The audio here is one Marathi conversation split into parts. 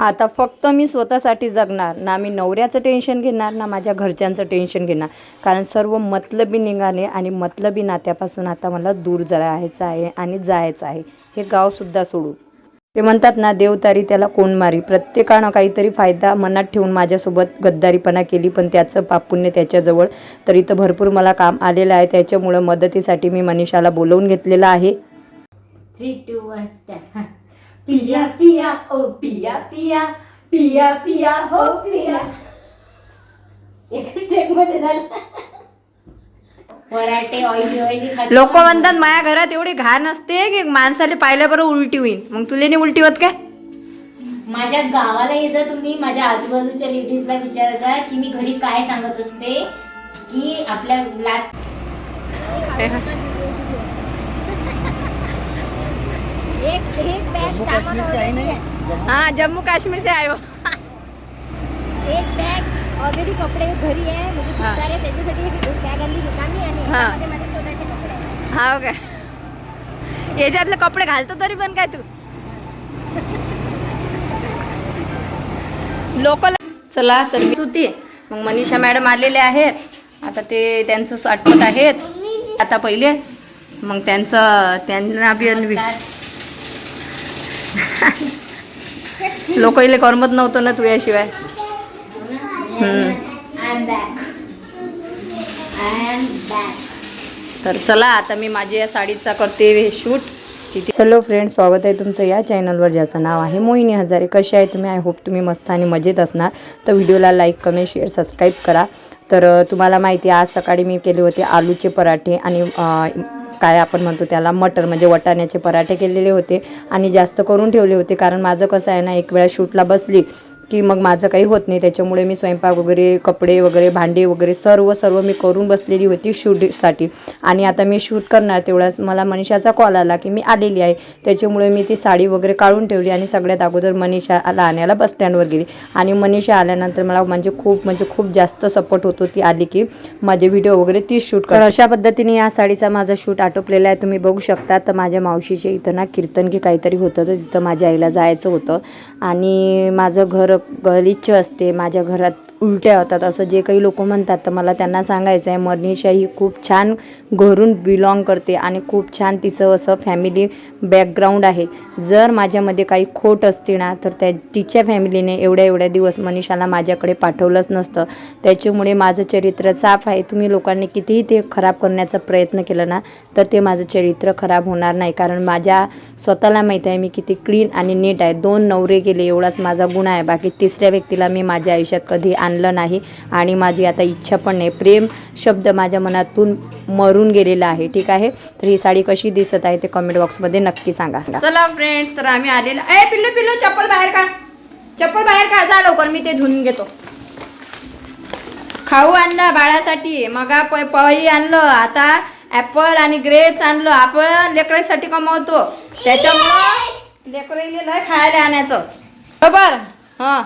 आता फक्त मी स्वतःसाठी जगणार ना मी नवऱ्याचं टेन्शन घेणार ना माझ्या घरच्यांचं टेन्शन घेणार. कारण सर्व मतलबी निघाले आणि मतलबी नात्यापासून आता मला दूर राहायचं आहे आणि जायचं आहे. हे गावसुद्धा सोडू ते म्हणतात ना देवतारी त्याला कोण मारी? प्रत्येकानं काहीतरी फायदा मनात ठेवून माझ्यासोबत गद्दारीपणा केली पण त्याचं पापुण्य त्याच्याजवळ तर इथं भरपूर मला काम आलेलं आहे. त्याच्यामुळं मदतीसाठी मी मनीषाला बोलवून घेतलेलं आहे. थ्री टू वन स्टॅप पिया पिया ओ पिया पिया पिया पिया हो पिया एका टेकमध्ये झालं. पराठे ऑइली ऑइली खाते. लोक म्हणतात माझ्या घरात एवढी घाण असते की माणसाला पाहिल्याबरोबर उलटी होईल मग तुला नाही उलटी होत काय? माझ्या गावाला ये जा तुम्ही माझ्या आजूबाजूच्या लेडीजला विचारायचा की मी घरी काय सांगत असते की आपल्या लास्ट एक बॅग सामान already आहे. हाँ जम्मू कश्मीर से आयो एक बॅग ऑलरेडी कपडे घरी आहे म्हणजे खूप हा. सारे त्याच्यासाठी एक बॅग आणली रिकामी आणि हा. याच्यामध्ये माझे सोन्याचे कपडे आहेत. हा काय याच्यातले कपडे घालतो तरी पण काय तू लोक चला तर मी सुती मग मनीषा मॅडम आलेले आहेत आता ते त्यांचं आठवत आहेत आता पहिले मग त्यांचं त्यांना बी. लोक इले करमत नव्हतं ना तुझ्याशिवाय. तर चला आता मी माझ्या या साडीचा करते हे शूट तिथे हॅलो फ्रेंड स्वागत आहे तुमचं या चॅनलवर ज्याचं नाव आहे मोहिनी हजारे. कसे आहे तुम्ही? आय होप तुम्ही मस्त आणि मजेत असणार. तर व्हिडिओला लाईक कमेंट शेअर सबस्क्राईब करा. तर तुम्हाला माहिती आहे आज सकाळी मी केले होते आलूचे पराठे आणि काय आपण म्हणतो त्याला मटर म्हणजे वटाण्याचे पराठे केलेले होते आणि जास्त करून ठेवले होते. कारण माझं कसं आहे ना एक वेळा शूटला बसली की मग माझं काही होत नाही. त्याच्यामुळे मी स्वयंपाक वगैरे कपडे वगैरे भांडे वगैरे सर्व सर्व मी करून बसलेली होती शूटसाठी. आणि आता मी शूट करणार तेवढाच मला मनीषाचा कॉल आला की मी आलेली आहे. त्याच्यामुळे मी ती साडी वगैरे काढून ठेवली आणि सगळ्यात अगोदर मनीषाला आणायला बस स्टँडवर गेली. आणि मनीषा आल्यानंतर मला म्हणजे खूप म्हणजे खूप जास्त सपोर्ट होतो ती आली की माझे व्हिडिओ वगैरे तीच शूट कर अशा पद्धतीने या साडीचा माझा शूट आटोपलेला आहे. तुम्ही बघू शकता. तर माझ्या मावशीच्या इथं ना कीर्तन की काहीतरी होतं. तर तिथं माझ्या आईला जायचं होतं. आणि माझं घर गलिच्छ असते. माझ्या घरात उलट्या होतात. असं जे काही लोक म्हणतात तर मला त्यांना सांगायचं आहे मनीषा ही खूप छान घरून बिलॉंग करते आणि खूप छान तिचं असं फॅमिली बॅकग्राऊंड आहे. जर माझ्यामध्ये काही खोट असते ना तर त्या तिच्या फॅमिलीने एवढ्या एवढ्या दिवस मनीषाला माझ्याकडे पाठवलंच नसतं. त्याच्यामुळे माझं चरित्र साफ आहे. तुम्ही लोकांनी कितीही ते खराब करण्याचा प्रयत्न केला ना तर ते माझं चरित्र खराब होणार नाही. कारण माझ्या स्वतःला माहीत आहे मी किती क्लीन आणि नीट आहे. दोन नवरे गेले एवढाच माझा गुण आहे. बाकी तिसऱ्या व्यक्तीला मी माझ्या आयुष्यात कधी आणलं नाही आणि माझी आता इच्छा पण नाही. प्रेम शब्द माझ्या मनातून मरून गेलेला आहे. ठीक आहे? तर ही साडी कशी दिसत आहे ते कमेंट बॉक्समध्ये नक्की सांगा. चला फ्रेंड्स तर आम्ही आलेलो ए पिल्लू पिल्लू चप्पल बाहेर का चप्पल बाहेर का जा लवकर मी ते धुवून घेतो. खाऊ आणला बाळासाठी मग प पही आणलं. आता ॲपल आणि ग्रेप्स आणलं. आपण लेकरासाठी कमावतो. त्याच्यामुळं लेकराईले लय खायला आणायचं. बरोबर? हां.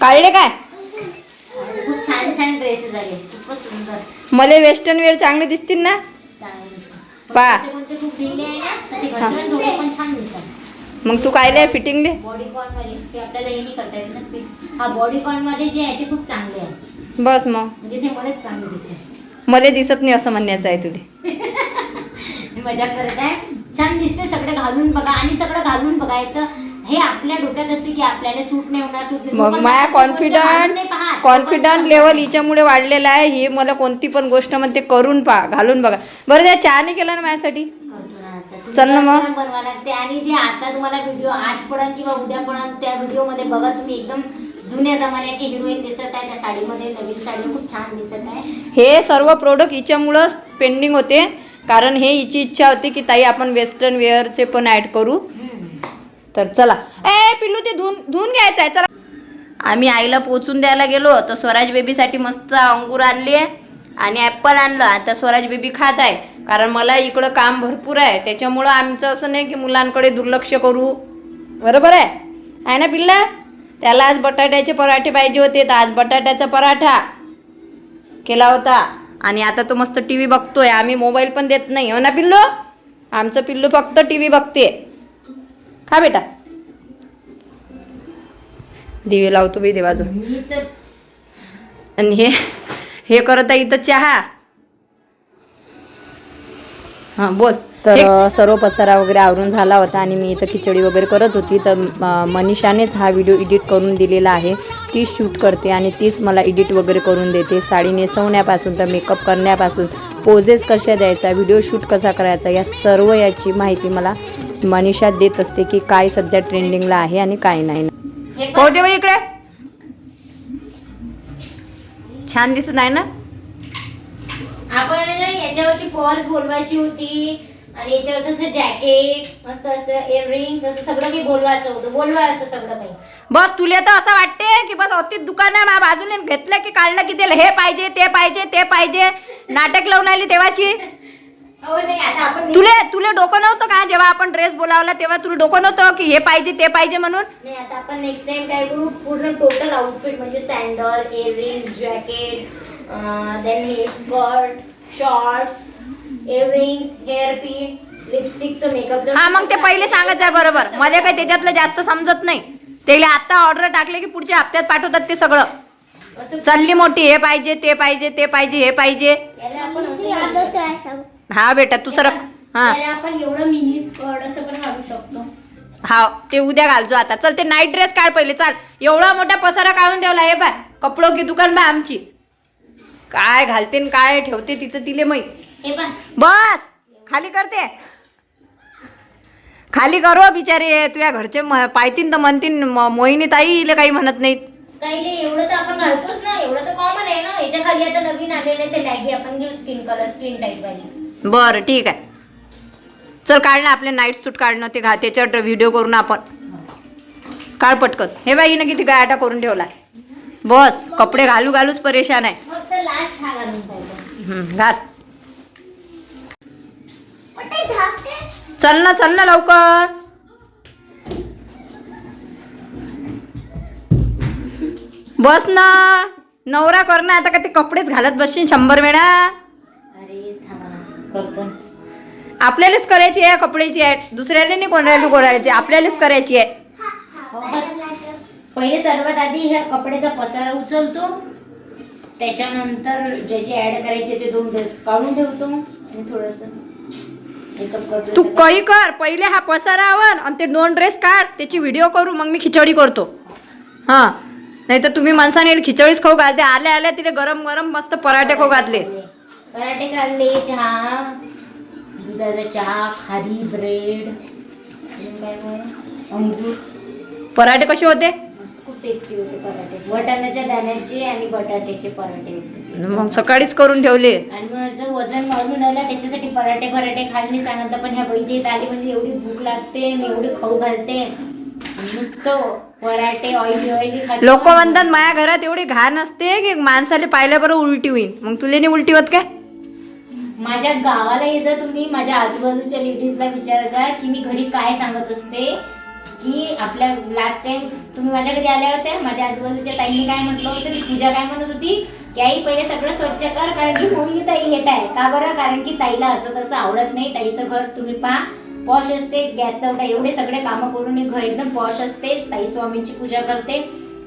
काढले काय? खूप छान छान ड्रेसेस आले. खूपच सुंदर. मला वेस्टर्न वेअर चांगले दिसतील ना? पा. कोणते कोणते खूप ढिले आहे ना तर ते घसरण थोडे पण छान दिसतात. मग तू कायले फिटिंगले? बॉडी कॉनमध्ये ते आपल्याला हे नाही करता येत ना fit. हा बॉडी कॉनमध्ये जे आहे ते खूप चांगले आहे. बस मग. म्हणजे ते मलाच चांगले मला दिसत नाही असं म्हणण्याचं आहे तुले. मी मजा करत आहे. छान दिसते सगळं घालून बघा आणि सगळं घालून बघायचं हे आपल्या डोक्यात असते की आपल्याला सूट नाही होणार सूट मग माझ्या कॉन्फिडंट. कॉन्फिडंट लेवल हिच्यामुळे वाढलेला आहे. हे मला कोणती पण गोष्ट म्हणते करून पहा घालून बघा. बरं त्या चहा नाही केला ना माझ्यासाठी. चल ना मग. बनवावं लागते. आणि जे आता तुम्हाला व्हिडिओ आज पडन किंवा उद्या पडन त्या व्हिडिओमध्ये बघा तुम्ही एकदम जुन्या जमान्याची हिरोईन दिसत आहे. त्या साडीमध्ये नवीन साडी खूप छान दिसत आहे. हे सर्व प्रोडक्ट हिच्यामुळंच पेंडिंग होते. कारण हे हिची इच्छा होती की ताई आपण वेस्टर्न वेअरचे पण ॲड करू. तर चला. ए पिल्लू ते धुवून धुवून घ्यायचं आहे. चला. आम्ही आईला पोचून द्यायला गेलो. तर स्वराज बेबीसाठी मस्त अंगूर आणली आहे. आणि ॲप्पल आणलं. आता स्वराज बेबी खात आहे. कारण मला इकडं काम भरपूर आहे. त्याच्यामुळं आमचं असं नाही की मुलांकडे दुर्लक्ष करू. बरोबर आहे? आहे ना पिल्ला? त्याला आज बटाट्याचे पराठे पाहिजे होते. तर आज बटाट्याचा पराठा केला होता. आणि आता तो मस्त टी व्ही बघतोय. आम्ही मोबाईल पण देत नाही. हो ना पिल्लू? आमचं पिल्लू फक्त टी व्ही बघते. खा बेटा. दिवे लावतो बाई देवाजो मी तर आणि हे हे करत आहे इथं चहा. हां बोल. तर सर्व पसारा वगैरे आवरून झाला होता आणि मी इथं खिचडी वगैरे करत होती. तर मनीषानेच हा व्हिडिओ एडिट करून दिलेला आहे. तीच शूट करते आणि तीच मला एडिट वगैरे करून देते. साडी नेसवण्यापासून तर मेकअप करण्यापासून पोजेस कशा द्यायचा व्हिडिओ शूट कसा करायचा या सर्व याची माहिती मला मनीषा देत असते की काय सध्या ट्रेंडिंगला आहे आणि काय नाही. हे दे बाई इकडे. छान दिसत आहे ना? आपण याच्यावरची पर्स बोलवायची होती आणि याच्यावर असं जॅकेट मस्त असं इयरिंग्स असं सगळं काही बोलवायचं होतं. बोलवा असं सगळं काही. बस तुला तर असं वाटते की बस अति दुकान आहे माझ्या बाजूने घेतलं की काढलं की त्याला हे पाहिजे ते पाहिजे ते पाहिजे. नाटक लावून आली तेव्हाची. तुले तुले डोकं नव्हतं का जेव्हा आपण ड्रेस बोलावला तेव्हा तुला डोकं नव्हतं की हे पाहिजे ते पाहिजे म्हणून? नाही आता आपण नेक्स्ट टाइम काय करू? पूर्ण टोटल आउटफिट म्हणजे सँडल इयरिंग्स जॅकेट देन हे skirt shorts earrings hair pin लिपस्टिकचं makeup हा मग ते पहिले सांगत आहे बरोबर. मध्ये काही त्याच्यातलं जास्त समजत नाही. त्याला आता ऑर्डर टाकले की पुढच्या हप्त्यात पाठवतात ते सगळं. चालली मोठी हे पाहिजे ते पाहिजे ते पाहिजे हे पाहिजे. हा बेटा तू सरक हा. याला आपण एवढं मिनी स्कर्ट असं पण घालू शकतो. हा ते उद्या घालजो आता. चल ते नाईट ड्रेस काढ पहिले चाल. एवढा मोठा पसारा काढून ठेवला हे बाय कपडो की दुकान बाय आमची. काय घालते न काय ठेवते तिचं तिले माहीत. हे पण बस! खाली करते. खाली करो बिचारे. तुझ्या घरचे म- पायतीन तर म्हणतीन म- मोहिनी ताई इले काही म्हणत नाहीत. काही नाही एवढं तर आपण घालतोच ना. एवढं तर कॉमन आहे ना. याच्या खाली आता नवीन आलेले ते लॅगी आपण घेऊ स्किन कलर स्किन टाईप वाली. बरं ठीक आहे. चल काढ ना आपले नाईट सूट काढणं ते घा त्याच्यावर व्हिडिओ करून आपण. काढ पटकन. हे बाई ना किती गायाटा करून ठेवला बस कपडे घालू घालूच परेशान आहे. घाल. चल ना चल ना लवकर. बस ना. नवरा कर ना आता का ते कपडेच घालत बसशील शंभर वेळा. करतो. आपल्यालाच करायची आहे कपड्याची आहे. दुसऱ्याला नाही कोणाला करायची आपल्यालाच करायची आहे. हो. पहिले सर्वात आधी ह्या कपड्याचा पसारा उचलतो. त्याच्यानंतर ज्याचे ऍड करायचे ते दोन ड्रेस काढून ठेवतो. आणि थोडस मेकअप करतो. तू. काही कर. पहिले हा पसारा आवर आणि ते दोन ड्रेस काढ. त्याची व्हिडिओ करू मग मी खिचडी करतो. हां. नाही तर तुम्ही माणसाने खिचडीच खाऊ घालते. आल्या आल्या तिथे गरम गरम मस्त पराठे खाऊ घातले. पराठे काढले चहा दुधाचा चहा खारी ब्रेड? अंगूर. पराठे कसे होते? खूप टेस्टी होते पराठे. वाटाण्याच्या दाण्याचे आणि बटाट्याचे पराठे होते. मग सकाळीच करून ठेवले. आणि मग असं वजन वाढून राहिलं त्याच्यासाठी पराठे पराठे खायला नाही सांगितलं पण ह्या बाईच्या इथं आली म्हणजे एवढी भूक लागते आणि एवढी खाऊ घालते. नुसतं पराठे ऑइली ऑइली खाते लोक म्हणतात माझ्या घरात एवढी घाण असते की माणसाला पाहिल्याबरोबर उलटी होईल मग तुला नाही उलटी होत काय? माझ्या गावालाही जर तुम्ही माझ्या आजूबाजूच्या लेडीजला विचारता की मी घरी काय सांगत असते. की आपल्या लास्ट टाइम तुम्ही माझ्या घरी आल्या होत्या माझ्या आजूबाजूच्या ताईने काय म्हटलं होतं की पूजा काय म्हणत होती की आई पहिले सगळं स्वच्छ कर कारण की मोहिनी ताई येत आहे. का बरं? कारण की ताईला असं तसं आवडत नाही. ताईचं घर तुम्ही पहा. पॉश असते गॅस चवटा एवढे सगळे कामं करून घर एकदम पॉश असते. ताई स्वामींची पूजा करते.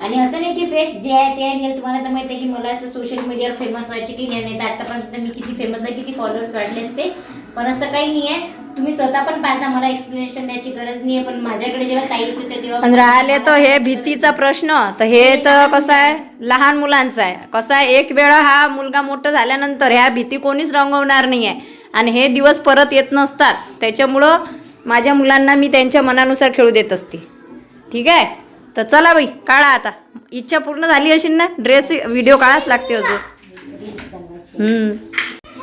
आणि असं नाही की फेक जे आहे ते आहे रिअल तुम्हाला तर माहिती आहे की मला असं सोशल मीडियावर फेमस व्हायचे की नाही तर आतापर्यंत मी किती फेमस आहे किती फॉलोअर्स वाढले असते. पण असं काही नाही आहे. तुम्ही स्वतः पण पाहता मला एक्सप्लेनेशन द्यायची गरज नाही आहे. पण माझ्याकडे जेव्हा ताई होते तेव्हा राहिले तर हे भीतीचा प्रश्न. तर हे तर कसं आहे? लहान मुलांचं आहे. कसं आहे? एक वेळ हा मुलगा मोठं झाल्यानंतर ह्या भीती कोणीच रंगवणार नाही आहे. आणि हे दिवस परत येत नसतात. त्याच्यामुळं माझ्या मुलांना मी त्यांच्या मनानुसार खेळू देत असते. ठीक आहे? तर चला बाई काढा आता. इच्छा पूर्ण झाली असेल ना? ड्रेस व्हिडिओ काढाच लागते अजून.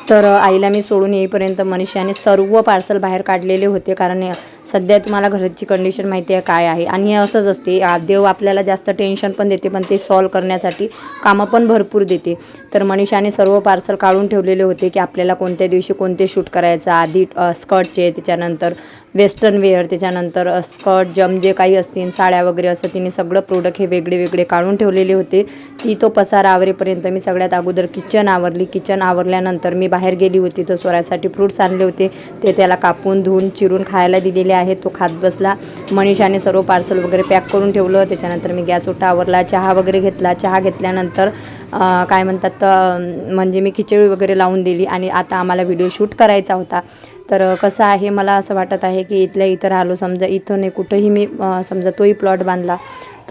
तर आईला मी सोडून येईपर्यंत मनीषाने सर्व पार्सल बाहेर काढलेले होते कारण सध्या तुम्हाला घराची कंडिशन माहिती आहे काय आहे. आणि हे असंच असते आ- देव आपल्याला जास्त टेन्शन पण देते पण ते सॉल्व करण्यासाठी कामं पण भरपूर देते. तर मनीषाने सर्व पार्सल काढून ठेवलेले होते की आपल्याला कोणत्या दिवशी कोणते शूट करायचं आधी स्कर्टचे त्याच्यानंतर वेस्टर्न वेअर त्याच्यानंतर स्कर्ट जम जे काही असतील साड्या वगैरे असं तिने सगळं प्रोडक्ट हे वेगळे वेगळे काढून ठेवलेले होते. ती तो पसार आवरेपर्यंत मी सगळ्यात अगोदर किचन आवरली. किचन आवरल्यानंतर मी बाहेर गेली होती तर स्वरासाठी फ्रूट्स आणले होते. ते त्याला कापून धुवून चिरून खायला दिलेले आहे तो खात बसला. मनीषाने सर्व पार्सल वगैरे पॅक करून ठेवलं. त्याच्यानंतर मी गॅस उठावरला आवरला चहा वगैरे घेतला. चहा घेतल्यानंतर काय म्हणतात म्हणजे मी खिचडी वगैरे लावून दिली आणि आता आम्हाला व्हिडिओ शूट करायचा होता. तर कसं आहे मला असं वाटत आहे की इथल्या इथं राहिलो. समजा इथं नाही कुठंही मी समजा तोही प्लॉट बांधला.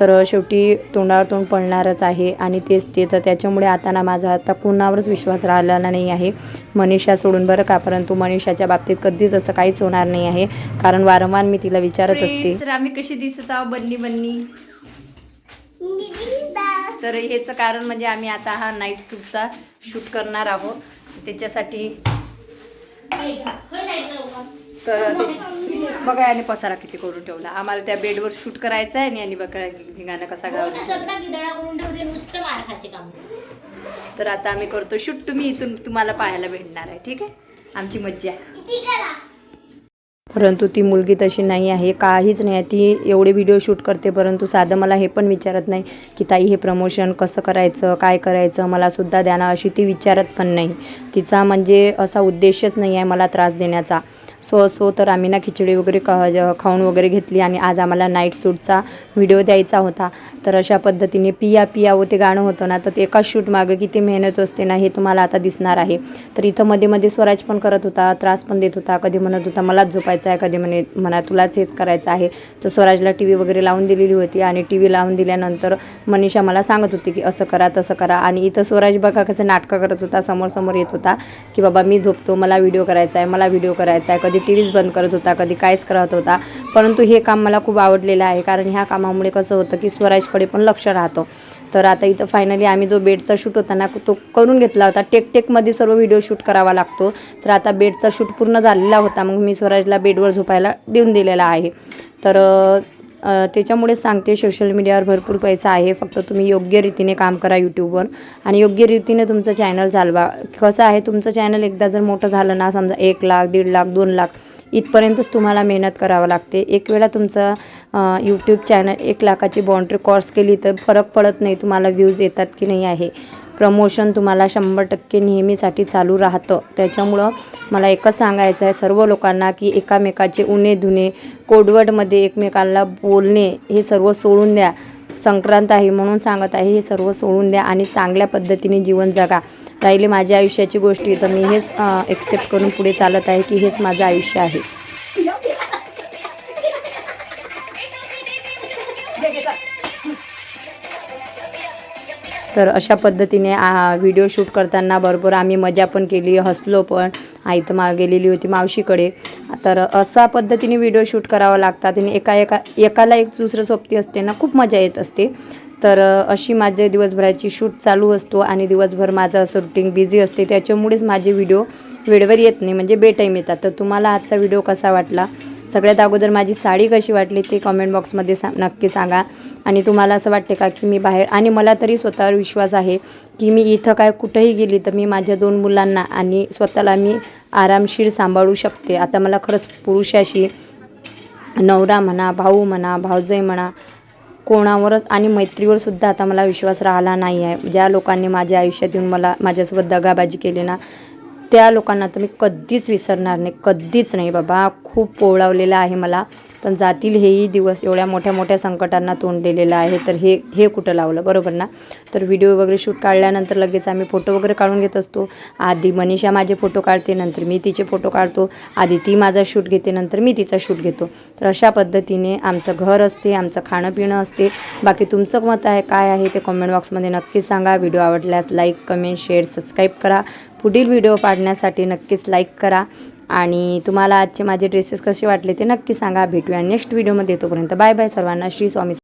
तर शेवटी तोंडावर तोंड पडणारच आहे आणि तेच ते तर त्याच्यामुळे आता ना माझा आता कुणावरच विश्वास राहिलेला नाही आहे. मनीषा सोडून बरं का? परंतु मनीषाच्या बाबतीत कधीच असं काहीच होणार नाही आहे. कारण वारंवार मी तिला विचारत असते. तर आम्ही कशी दिसत आहोत बन्नी बन्नी? तर हेच कारण म्हणजे आम्ही आता हा नाईट शूटचा शूट करणार आहोत. त्याच्यासाठी तर ते बघा याने पसारा किती करून ठेवला. आम्हाला त्या बेडवर शूट करायचं आहे आणि बघा धिंगाणा कसा काम. तर आता आम्ही करतो शूट. तुम्ही इथून तुम्हाला पाहायला भेटणार आहे ठीक आहे? आमची मज्जा. परंतु ती मुलगी तशी नाही आहे काहीच नाही आहे. ती एवढे व्हिडिओ शूट करते परंतु साधं मला हे पण विचारत नाही की ताई हे प्रमोशन कसं करायचं? काय करायचं? मला सुद्धा द्या ना अशी ती विचारत पण नाही. तिचा म्हणजे असा उद्देशच नाही आहे मला त्रास देण्याचा. सो असो तर आम्ही ना खिचडी वगैरे ख खाऊन वगैरे घेतली आणि आज आम्हाला नाईट सूटचा व्हिडिओ द्यायचा होता. तर अशा पद्धतीने पिया पिया व ते गाणं होतं ना तर ते एका शूट मागं किती मेहनत असते ना हे तुम्हाला आता दिसणार आहे. तर इथं मध्ये मध्ये स्वराज पण करत होता त्रास पण देत होता कधी म्हणत होता मलाच झोपायचं आहे कधी म्हणे म्हणा तुलाच हेच करायचं आहे. तर स्वराजला टी व्ही वगैरे लावून दिलेली होती आणि टी व्ही लावून दिल्यानंतर मनीषा मला सांगत होती की असं करा तसं करा. आणि इथं स्वराज बघा कसं नाटकं करत होता समोर समोर येत होता की बाबा मी झोपतो मला व्हिडिओ करायचा आहे मला व्हिडिओ करायचा आहे कधी टी व्हीच बंद करत होता कधी काहीच करत होता. परंतु हे काम मला खूप आवडलेलं आहे कारण ह्या कामामुळे कसं होतं की स्वराजकडे पण लक्ष राहतं. तर आता इथं फायनली आम्ही जो बेडचा शूट होता ना तो करून घेतला होता. टेक टेकमध्ये सर्व व्हिडिओ शूट करावा लागतो. तर आता बेडचा शूट पूर्ण झालेला होता मग मी स्वराजला बेडवर झोपायला देऊन दिलेला आहे. तर त्याच्यामुळे सांगते सोशल मीडियावर भरपूर पैसा आहे. फक्त तुम्ही योग्य रीतीने काम करा यूट्यूबवर आणि योग्य रीतीने तुमचं चॅनल चालवा. कसं आहे तुमचं चॅनल एकदा जर मोठं झालं ना समजा एक लाख दीड लाख दोन लाख इथपर्यंतच तुम्हाला मेहनत करावं लागते. एक वेळा तुमचं यूट्यूब चॅनल एक लाखाची बाउंड्री क्रॉस केली तर फरक पडत नाही तुम्हाला व्ह्यूज येतात की नाही आहे. प्रमोशन तुम्हाला शंभर टक्के नेहमीसाठी चालू राहतं. त्याच्यामुळं मला एकच सांगायचं आहे सर्व लोकांना की एकामेकाचे उणे धुणे कोडवडमध्ये एकमेकांना बोलणे हे सर्व सोडून द्या. संक्रांत आहे म्हणून सांगत आहे हे सर्व सोडून द्या आणि चांगल्या पद्धतीने जीवन जगा. राहिले माझ्या आयुष्याची गोष्टी तर मी हेच एक्सेप्ट करून पुढे चालत आहे की हेच माझं आयुष्य आहे. तर अशा पद्धतीने व्हिडिओ शूट करताना बरोबर आम्ही मजा पण केली हसलो पण. आई तर मा गेलेली होती मावशीकडे. तर अशा पद्धतीने व्हिडिओ शूट करावं लागतात आणि एका एका एकाला एक दुसरं सोबती असते ना खूप मजा येत असते. तर अशी माझे दिवसभराची शूट चालू असतो आणि दिवसभर माझं असं रुटीन बिझी असते. त्याच्यामुळेच माझे व्हिडिओ वेळेवर येत नाही म्हणजे बेटाईम येतात. तर तुम्हाला आजचा व्हिडिओ कसा वाटला? सगळ्यात अगोदर माझी साडी कशी वाटली ते कमेंट बॉक्समध्ये सा नक्की सांगा. आणि तुम्हाला असं वाटते का की मी बाहेर आणि मला तरी स्वतःवर विश्वास आहे की मी इथं काय कुठंही गेली तर मी माझ्या दोन मुलांना आणि स्वतःला मी आरामशीर सांभाळू शकते. आता मला खरंच पुरुषाशी नवरा म्हणा भाऊ म्हणा भाऊजय म्हणा कोणावरच आणि मैत्रीवर सुद्धा आता मला विश्वास राहिला नाही आहे ज्या लोकांनी माझ्या आयुष्यात येऊन मला माझ्यासोबत दगाबाजी केली ना त्या लोकांना तुम्ही कधीच विसरणार नाही कधीच नाही बाबा. खूप पोळवलेलं आहे मला. पण जातील हेही दिवस एवढ्या मोठ्या मोठ्या संकटांना तोंड दिलेलं आहे. तर हे हे कुठं लावलं? बरोबर ना? तर व्हिडिओ वगैरे शूट काढल्यानंतर लगेच आम्ही फोटो वगैरे काढून घेत असतो. आधी मनीषा माझे फोटो काढते नंतर मी तिचे फोटो काढतो. आधी ती माझा शूट घेते नंतर मी तिचा शूट घेतो. तर अशा पद्धतीने आमचं घर असते आमचं खाणं पिणं असते. बाकी तुमचं मत आहे काय आहे ते कमेंट बॉक्समध्ये नक्कीच सांगा. व्हिडिओ आवडल्यास लाईक कमेंट शेअर सबस्क्राईब करा. पुढील व्हिडिओ पाडण्यासाठी नक्कीच लाईक करा. आणि तुम्हाला आजचे माझे ड्रेसेस कसे वाटले ते नक्की सांगा. भेटूया नेक्स्ट व्हिडिओमध्ये तोपर्यंत बाय बाय सर्वांना. श्री स्वामी